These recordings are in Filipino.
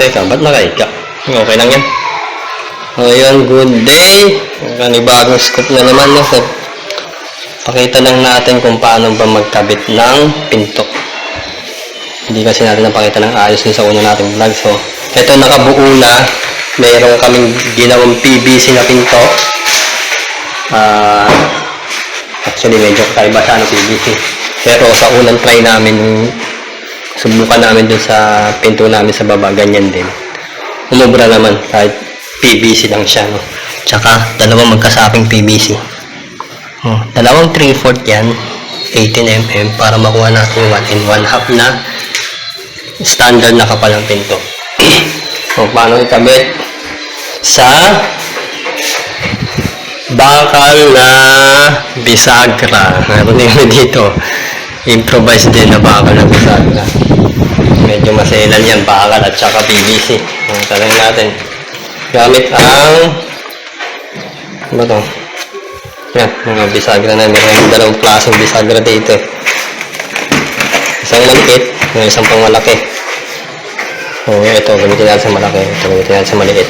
Teka, ba't nakaika? Okay lang yan. O yun, good day. Kanibagong scoop na naman. No? So, pakita lang natin kung paano ba magkabit ng pinto. Hindi kasi natin napakita ng ayos sa una nating vlog. So, ito nakabuo na. Meron kaming ginawang PVC na pinto. Ah, actually, medyo kakaiba siya ng PVC. Pero sa unang try namin, subukan namin dun sa pinto namin sa baba, ganyan din. Umubra naman kahit PVC lang siya. No? Tsaka, dalawang magkasaping PVC. Oh, dalawang 3-4 yan, 18mm para makuha natin 1 and 1 half na standard na kapal ng pinto. so, paano ikabit? Sa bakal na bisagra. Meron din dito. Improvise din na bakal na bisagra. Medyo maselan yan, bakal at saka PVC. Ang natin. Gamit ang ano to? Yan, mga bisagra na. Meron dalawang klaseng bisagra dito. eh. Isang maliit, isang pang malaki. O, ito, gamitin natin sa malaki. Ito, gamitin natin sa maliit.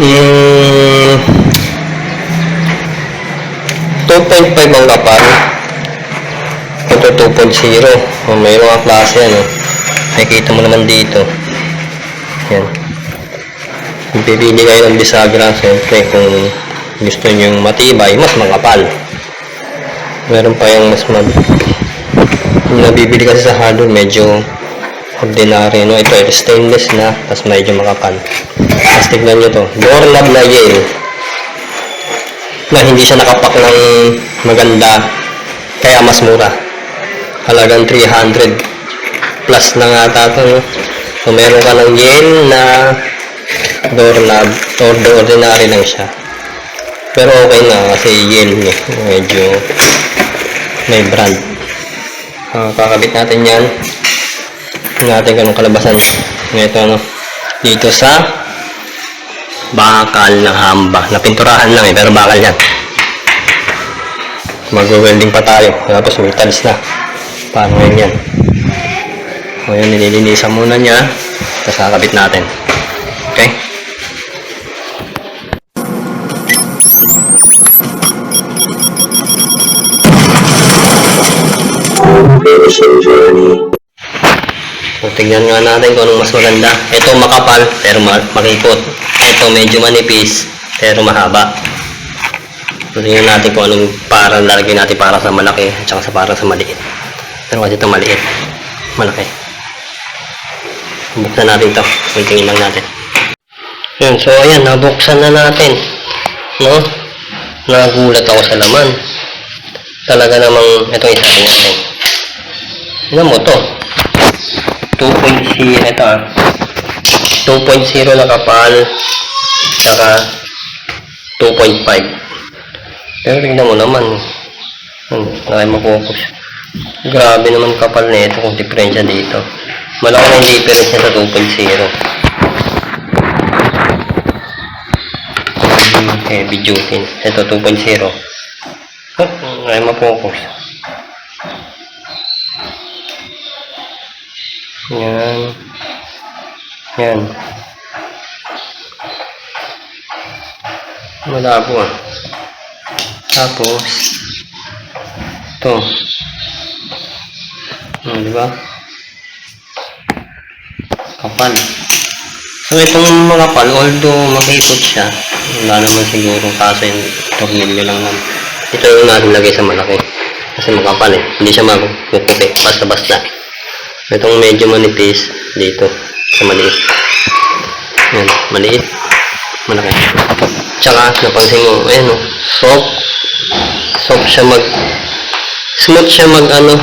Hmm, 2.5 ang kapal. Ito 2.0. O, mayroong ang klase yan. Oh. Nakikita mo naman dito. Yan. Pipili kayo ng bisagra. Siyempre, kung gusto nyo yung matibay, mas makapal. Meron pa yung mas mag... Yung nabibili kasi sa hardware, medyo ordinary, no? Ito, ito stainless na, tapos medyo makapal. Tapos tignan nyo to. Doorknob na Yale. Na hindi siya nakapak ng maganda, kaya mas mura. Halagang 300 plus na nga ata to, no? So, meron ka ng Yale na doorknob, or ordinary lang siya. Pero okay na kasi Yale niya. Medyo may brand. Ah, kakabit natin yan. Tingnan natin kung kalabasan niya. Ito ano. Dito sa bakal ng hamba. Napinturahan lang eh, pero bakal yan. Mag-welding pa tayo. Tapos may na. Ngayon yan? Yan, nililinisan muna niya. Tapos kakabit natin. Okay? So, tignan nga natin kung anong mas maganda. Ito makapal, pero ma- makipot. Ito medyo manipis, pero mahaba. So, tignan natin kung anong para lalagyan natin para sa malaki at saka sa para sa maliit. Pero kasi ito maliit, malaki. Buksan natin to. Tingin lang natin. Yun, so ayan, nabuksan na natin. No? Nagulat ako sa laman. Talaga namang, ito isa rin natin. Tignan mo to. 2.0 ito ah. 2.0 na kapal saka 2.5 pero tingnan mo naman hmm, nakay mapokus grabe naman kapal na ito kung diferensya dito malaki na yung difference sa 2.0 hmm, heavy duty ito 2.0 huh, nakay mapokus Yan. Yan. Malabo ah. Tapos, ito. Hmm, di ba? Kapal. So, itong mga kapal, although makipot siya, wala naman siguro kaso yung tornilyo lang naman. Ito yung natin lagay sa malaki. Kasi makapal eh. Hindi siya makukupi. Basta-basta. Itong medyo manipis dito sa maliit. Yan, maliit. Malaki. Tsaka, napansin mo, ayan o, soft. Soft siya mag, smooth siya mag ano,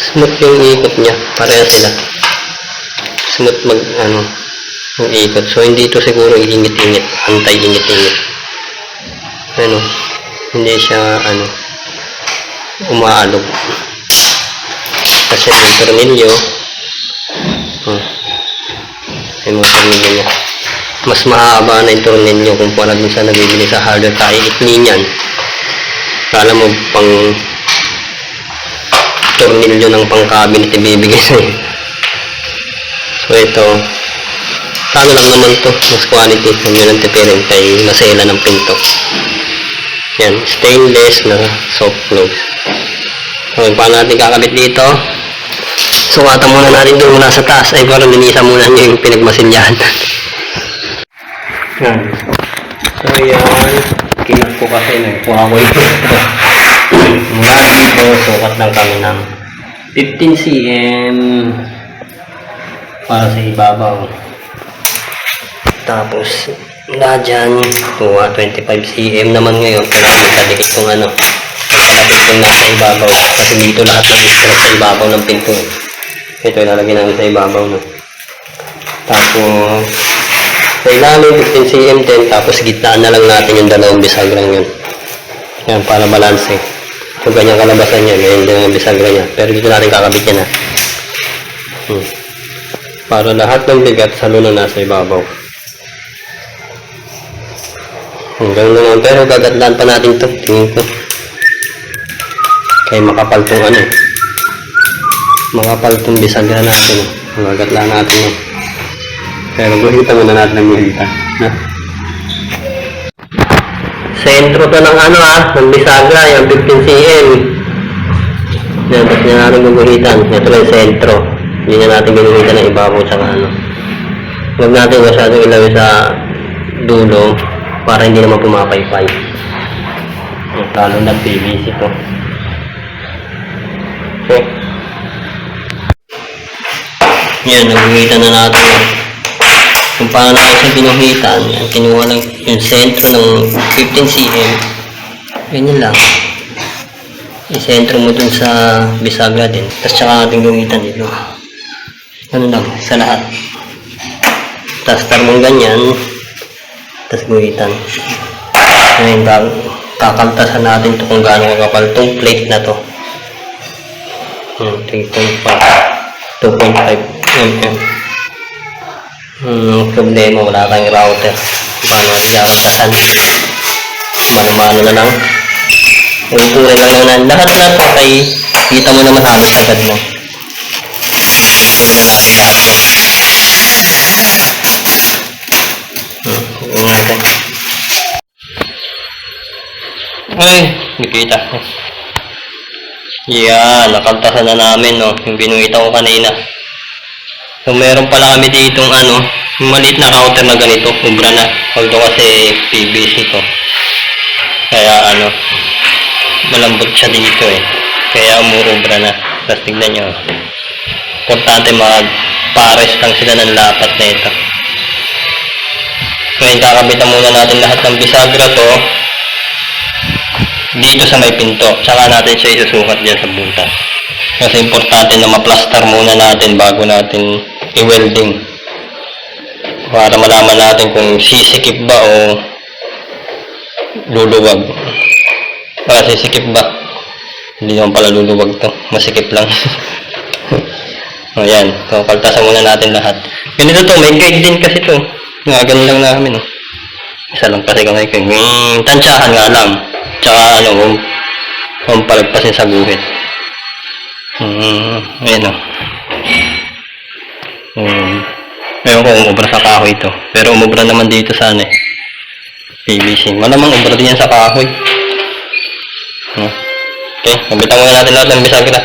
smooth yung ikot niya. Pareha sila. Smooth mag, ano, yung ikot. So, hindi ito siguro ingit-ingit. Antay-ingit-ingit. Ano, hindi siya, ano, umaalog kasi yung tornilyo hmm, yung mga tornilyo niya mas mahaba na yung tornilyo kumpara dun sa nabibili sa hardware kaya ikli niyan kala mo pang tornilyo ng pang cabinet ibibigay sa'yo So ito, paano lang naman to, mas quality, hindi ng tipirin kay masela ng pinto. Yan, stainless na soft close. So, paano natin kakabit dito? Sukatan muna natin doon mula sa taas. Ay, parang linisa muna niyo yung pinagmasilyahan. yan. So, yan. Kinap ko kasi nagkuha ko ito. Mula dito, sukat lang kami ng 15 cm para sa ibabaw. Tapos, na dyan, tuwa 25 cm naman ngayon, pero nakadikit kong ano, nakadikit kong nasa ibabaw. Kasi dito lahat ng strap sa ibabaw ng pinto. Ito ilalagay namin sa ibabaw no. Tapos, sa ilalim 15 cm din, tapos gitnaan na lang natin yung dalawang bisagrang yun. Yan, para balance eh. Kung ganyan kalabasan niya, ganyan din ang bisagra niya. Pero dito natin kakabit yan ha. Hmm. Para lahat ng bigat sa luno nasa ibabaw. Hanggang naman. Pero gagatlaan pa natin to. Tingin ko. Kaya makapal tong ano. eh. Makapal tong bisagra natin. eh. Gagatlaan natin eh. Pero guhita muna natin ang guhita. Na? Sentro to ng ano ah, ng bisagra, yung 15 cm. Yan, tapos na natin guguhitan. Ito lang yung sentro. Hindi na natin ginuhitan ng ibabaw sa ano. Huwag natin masyadong ilagay sa dulo para hindi naman pumapaypay. Lalo na PVC to. Okay. Yan, naguhitan na natin. Kung paano natin siya pinuhitan, yan, kinuha lang yung sentro ng 15 cm. Ganyan lang. I-sentro mo dun sa bisagra din. Tapos tsaka natin guhitan dito. Ano lang, sa lahat. Tapos tarmong ganyan. Tapos guhitan. Ngayon, kak- kakaltasan natin to kung gaano kakapal tong plate na to. Hmm, 3.5. 2.5 mm. Hmm, problema, wala kang router. Paano natin kakaltasan? Mano-mano na lang. Utuloy lang naman. Lahat na to ay kita mo naman halos agad mo. Hmm, natin. Ay, nakita ko. Yan, nakaltasan na namin, no. Yung binuhita ko kanina. So, meron pala kami ditong ano, maliit na router na ganito, ubra na. Although kasi PVC to. Kaya ano, malambot siya dito eh. Kaya umuubra na. Tapos tignan nyo. Importante mag-pares lang sila ng lapat na ito. Ngayon kakabitan muna natin lahat ng bisagra to dito sa may pinto. Tsaka natin siya isusukat dyan sa butas. Kasi importante na maplastar muna natin bago natin i-welding. Para malaman natin kung sisikip ba o luluwag. Para sisikip ba? Hindi naman pala luluwag to. Masikip lang. Ayan. So, kaltasan muna natin lahat. Ganito to. May guide din kasi to. Nga, ganun lang namin. Oh. Isa lang kasi kung guide. May tansyahan nga lang. Tsaka ano, kung, kung palagpasin sa guhit. Hmm, ayan o. Hmm. Ewan ko umubra sa kahoy ito. Pero umubra naman dito sa ano eh. PVC. Malamang umubra din yan sa kahoy. Hmm. Okay, nabitan muna natin lahat ng bisagra.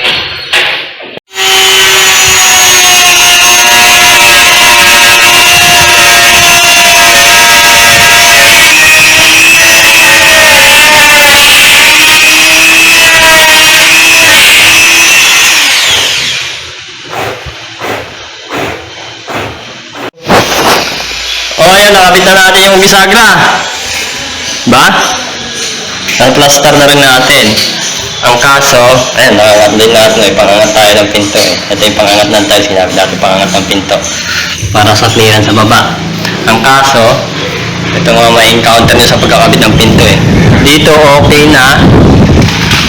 O ayun, nakabit na natin yung bisagra. Ba? Ang-plaster na rin natin. Ang kaso, ayun, nakangat din natin. May pangangat tayo ng pinto eh. Ito yung pangangat ng tiles. Sinabi natin pangangat ng pinto. Para sa clearance sa baba. Ang kaso, ito nga may encounter nyo sa pagkakabit ng pinto eh. Dito okay na.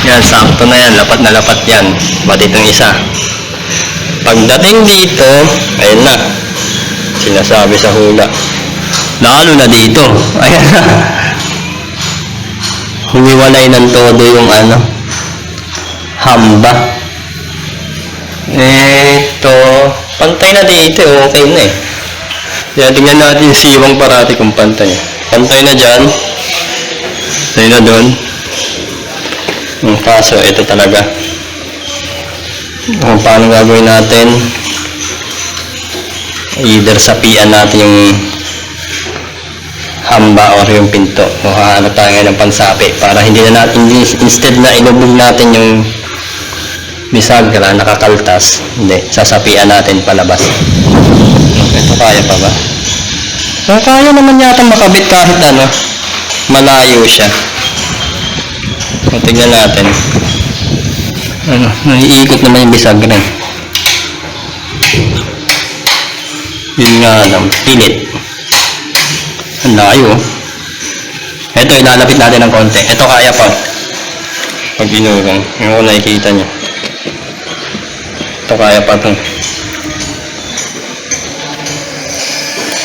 Yan, sakto na yan. Lapat na lapat yan. Pati itong isa. Pagdating dito, ayun na. Sinasabi sa hula. Lalo na dito. Ayan na. Humiwalay ng todo yung ano. Hamba. Ito, Pantay na dito, okay na eh. Yan, tingnan natin yung siwang parati kung pantay. Pantay na dyan. Pantay na doon. Ang kaso, ito talaga. Kung paano gagawin natin, either sapian natin yung hamba or yung pinto. O hahanap tayo ngayon ng pansapi para hindi na natin, instead na ilubog natin yung bisagra, nakakaltas, hindi, sasapian natin palabas. Ito kaya pa ba? Ah, kaya naman yata makabit kahit ano, malayo siya. O, tignan natin. Ano, naiikot naman yung bisagra. Yun nga lang, pilit. Ang layo. Ito, ilalapit natin ng konti. Ito kaya pa. Pag inurong, yung kung nakikita nyo. Ito kaya pa ito.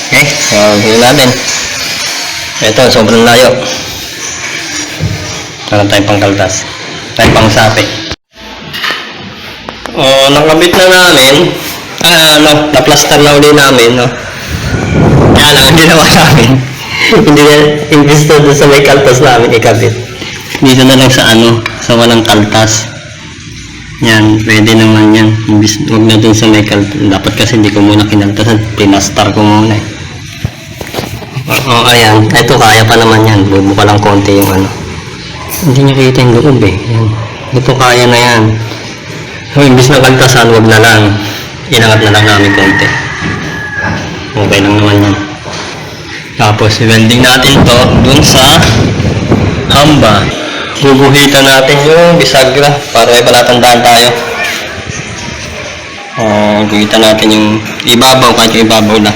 Okay, gawin natin. Ito, sobrang layo. Meron tayong pangkaltas. Tayong pang sapi. Oh, nakabit na namin. Ah, ano, naplaster na uli namin, no. Lang, ang ginawa namin. Hindi na, imbis na doon sa may kaltas namin ikabit. Dito na lang sa ano, sa walang kaltas. Yan, pwede naman yan. Imbis, huwag na dun sa may kaltas. Dapat kasi hindi ko muna kinaltasan. Pinastar ko muna eh. Oo, ayan. Ito kaya pa naman yan. Bubuka lang konti yung ano. Hindi niya kita yung loob eh. Yan. Ito kaya na yan. So, imbis na kaltasan, wag na lang. Inangat na lang namin konti. Okay lang naman yan. Tapos, welding natin to dun sa hamba. Guguhitan natin yung bisagra para may palatandaan tayo. Uh, guguhitan natin yung ibabaw kahit yung ibabaw na.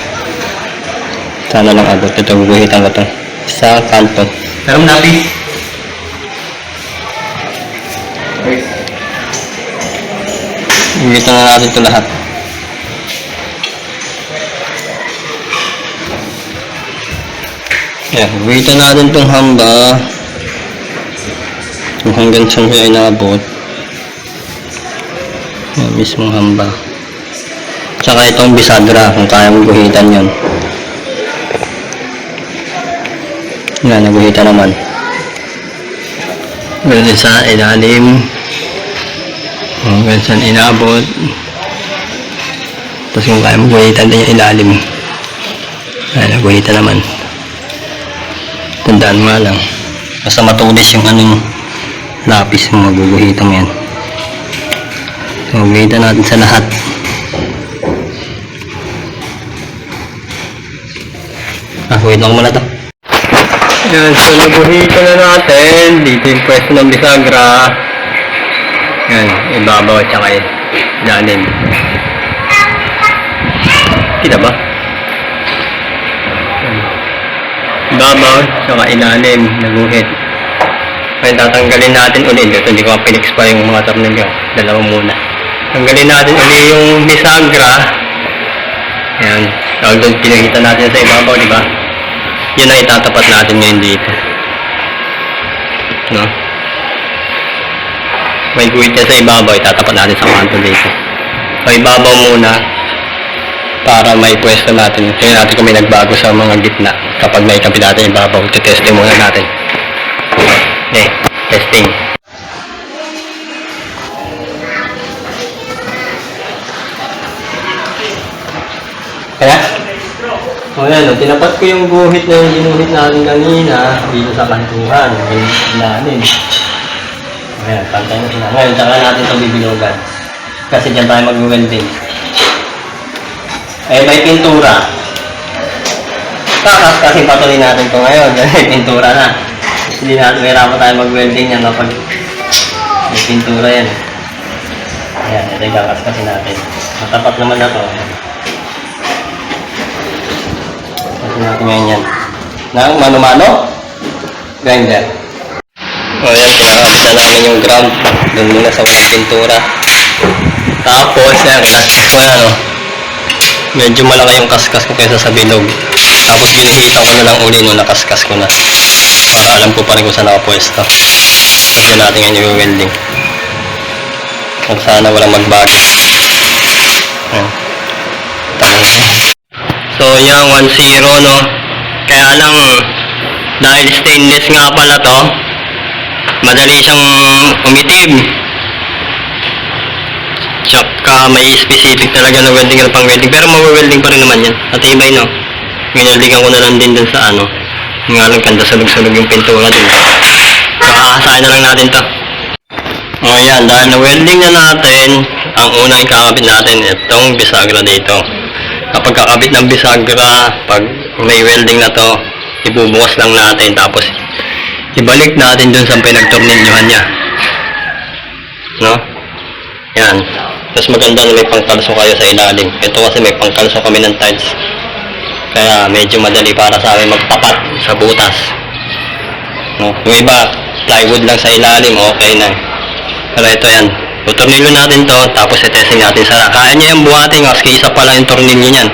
Sana lang abot. Ito, guguhitan ko to. Sa kanto. Pero natin. Guguhitan na natin ito lahat. Yan, guguhitan natin itong hamba. Kung hanggang saan siya inaabot. Yan, mismong hamba. Tsaka itong bisagra, kung kaya mong guhitan yun. Yan, naguhitan naman. Ganun sa ilalim. Hanggang saan inaabot. Tapos kung kaya mong guhitan din yung ilalim. Yan, naguhitan naman. Tandaan mo lang. Basta matulis yung anong lapis mo, maguguhitan mo yan. So, guhitan natin sa lahat. Ah, wait lang muna to. Yan, so naguhitan na natin. Dito yung pwesto ng bisagra. Yan, ibabaw at saka ilalim. Kita ba? Ibabaw, saka ilalim, naguhit. Ngayon tatanggalin natin ulit. Ito hindi ko pinix pa yung mga tornilyo. Dalawa muna. Tanggalin natin ulit yung bisagra. Ayan. Tawag doon pinakita natin sa ibabaw, di ba? Yun ang itatapat natin ngayon dito. No? May guhit na sa ibabaw, itatapat natin sa kanto dito. Sa ibabaw muna, para may pwesto natin. Tingnan natin kung may nagbago sa mga gitna. Kapag naikapit natin yung ibabaw, titesting muna natin. Okay, testing. Kaya? O yan, o, tinapat ko yung guhit na yung ginuhit natin kanina dito sa kantuhan. Yung ilalim. Ayan, pantay na sila. Ngayon, tsaka natin ito bibilogan. Kasi dyan tayo mag-welding. Eh, may pintura. Takas kasi patuloy natin ito ngayon. May pintura na. Hindi natin mahirapan tayo mag-welding yan kapag may pintura yan. Ayan, ito yung kakas kasi natin. Matapat naman na to. Kasi natin ngayon yan. Na, mano-mano? Grinder. O yan, pinakapit na namin yung ground. Doon muna sa pintura. Tapos, yan, wala no. Medyo malaki yung kaskas ko kaysa sa bilog. Tapos ginihita ko na lang uli nung nakaskas ko na. Para alam ko pa rin kung saan nakapwesto. Tignan natin ngayon yung welding. Kung sana walang magbago. Ayan. 1.0 no. Kaya lang, dahil stainless nga pala to, madali siyang umitim. Tsaka may specific talaga na welding na pang welding. Pero mawe-welding pa rin naman yan. At ibay no. Ginaldigan ko na lang din dun sa ano. Nga lang kanda sulog-sulog yung pintura din. Kakakasahin na lang natin to. O yan, dahil na-welding na natin, ang unang ikakabit natin, itong bisagra dito. Kapag kakabit ng bisagra, pag may welding na to, ibubukas lang natin, tapos ibalik natin dun sa pinagtornilyohan niya. No? Yan. Tapos maganda na may pangkalso kayo sa ilalim. Ito kasi may pangkalso kami ng tiles. Kaya medyo madali para sa amin magtapat sa butas. No? Yung iba, plywood lang sa ilalim, okay na. Pero ito yan. Tutornilyo natin to, tapos i-testing natin sa Kaya niya yung buhating, maski isa pa lang yung tornilyo niyan.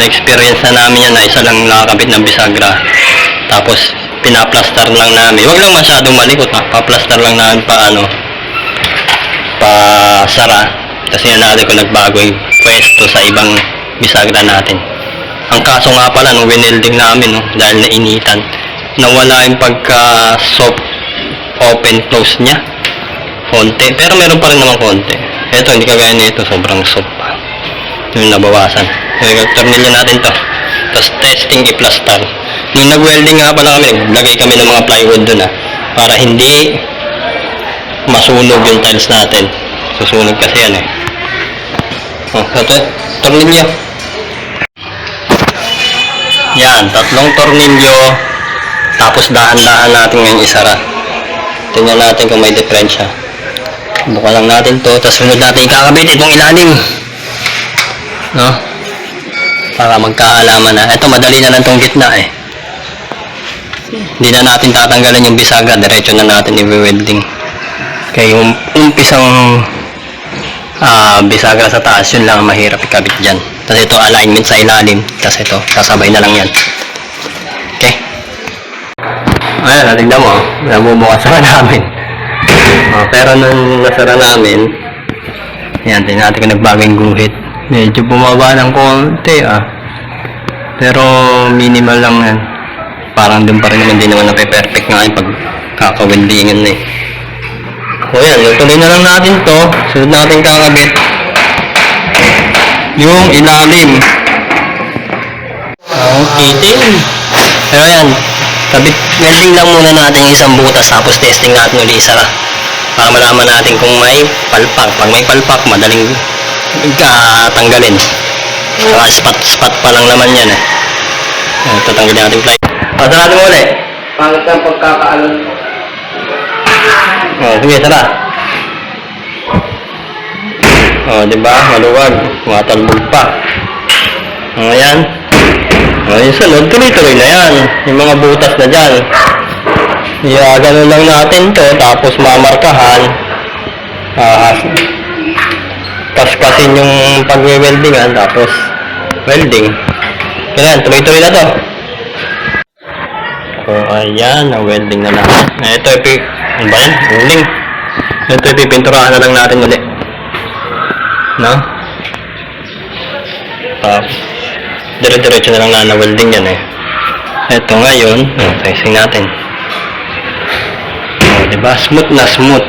Na-experience na namin yan na isa lang nakakabit ng bisagra. Tapos, pinaplastar lang namin. Huwag lang masyadong malikot ha. Paplastar lang namin pa ano, pa sara. Kasi natin kung nagbago yung pwesto sa ibang bisagra natin. Ang kaso nga pala nung winelding namin, no, dahil nainitan, nawala yung pagka soft open close niya. Konti. Pero meron pa rin naman konti. Ito, hindi kagaya nito. Sobrang soft pa. Yung nabawasan. Tornilyo natin to. Tapos testing i-plaster. Nung nag-welding nga pala kami, naglagay kami ng mga plywood dun ah. Para hindi masunog yung tiles natin. Susunog kasi yan eh. Oh, ito, tornilyo. Yan, tatlong tornilyo. Tapos dahan-dahan natin ngayon isara. Tingnan natin kung may diferensya. Buka lang natin to, tapos sunod natin ikakabit itong ilalim. No? Para magkaalaman na. Ito, madali na lang tong gitna eh. Hindi na natin tatanggalan yung bisaga, diretso na natin i-welding. Kaya yung umpisang ah bisagra sa taas, yun lang ang mahirap ikabit dyan. Tapos ito, alignment sa ilalim. Tapos ito, sasabay na lang yan. Okay? Ayan, natignan mo. Nabubukas na namin. Oh, pero nung nasara namin, yan, tingnan natin kung nagbago yung guhit. Medyo bumaba ng konti ah. Pero minimal lang yan. Parang dun pa rin naman, hindi naman nape-perfect nga yung pag kakawendingan na eh. O yan, tuloy na lang natin to. Sunod natin kakabit. Yung ilalim. Ang itim. Pero yan, kabit, welding lang muna natin isang butas tapos testing natin ulit isa para malaman natin kung may palpak. Pag may palpak, madaling uh, tanggalin. Saka spot, spot pa lang naman yan eh. Tatanggalin natin fly. Pasa natin ulit. Pangit ang pagkakaalam ko. Oh, sige, tara. Oh, di ba? Maluwag. Matalbog pa. Oh, ayan. Oh, yung sunod, tuloy-tuloy na yan. Yung mga butas na dyan. Yeah, ganun lang natin to. Tapos mamarkahan. Ah, kaskasin yung pagwe-weldingan. Tapos, welding. Kaya tuloy-tuloy na to. So, ayan, na-welding na. Na ito, ipi... Ano ba yan? Uling. Ito, ipipinturahan na lang natin ulit. No? Tapos, dire-diretso na lang na na-welding yan eh. Ito ngayon, oh, testing natin. Oh, diba? Smooth na smooth.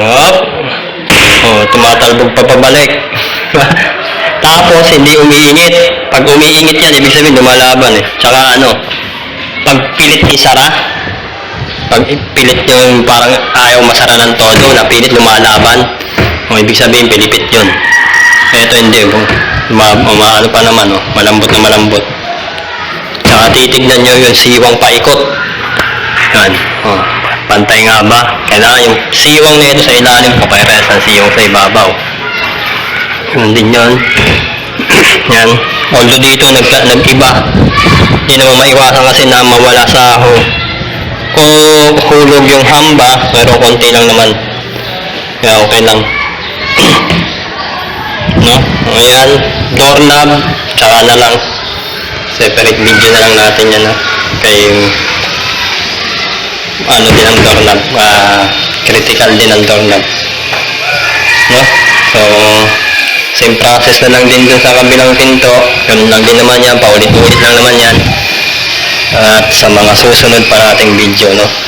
Hop! Oh, tumatalbog pa pabalik. Tapos, hindi umiingit. Pag umiingit yan, ibig sabihin lumalaban eh. Tsaka ano, pag pilit isara, pag pilit yung parang ayaw masara ng todo, na pilit lumalaban, o ibig sabihin pilipit yun. Ito hindi, ma, ma, ano pa naman, oh, malambot na malambot. Tsaka titignan nyo yung siwang paikot. Yan, oh, pantay nga ba? Kailangan yung siwang nito sa ilalim, kapares ang siwang sa ibabaw. Ganun din yun. Yan. Although dito nag nag-iba. Hindi naman maiwasan kasi na mawala sa ho. Kung hulog yung hamba, pero konti lang naman. Kaya okay lang. no? Ayan. Doorknob. Tsaka na lang. Separate video na lang natin yan. Ha? Kay ano din ang doorknob. ah critical din ang doorknob. No? So, Same process na lang din dun sa kabilang pinto. Ganun lang din naman yan. Paulit-ulit lang naman yan. At sa mga susunod pa nating video, no?